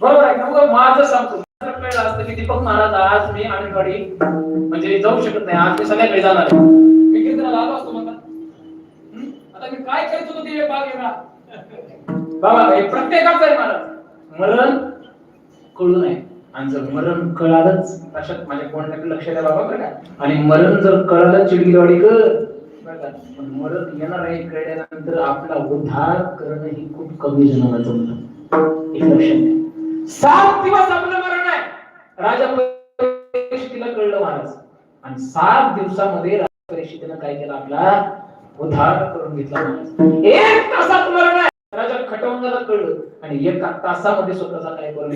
बरोबर आहे. का माझं सांगतो. मला कळलं असतं की दीपक महाराज आज मी आनंदवाडी म्हणजे जाऊ शकत नाही. आज मी सगळ्याकडे जाणार आहे. मी कीर्तनाला आलो असतो म्हणता. आता मी काय करत होतो ते भाग वेगळा बाबा हे प्रत्येकाचं आहे महाराज. मरण कळू नये. आणि जर मरण कळालंच लक्षात माझ्या कोणाकडे लक्ष द्या बाबा बरं का? आणि मरण जर कळालं चिडगिरवाडी कर पण मरण येणार आहे कळल्यानंतर आपला उद्धार करणं ही खूप कमी जणांना जमतं. एक लक्षात द्या सात दिवस आपलं मरण आहे. राजा परिषदेला कळलं महाराज. आणि सात दिवसामध्ये राजा परिषदेनं काय केलं? आपला उद्धार करून घेतला महाराज. एक तासात मरण आहे. राजा खटवंगाला कळलं. आणि एका तासामध्ये स्वतःचा काय करून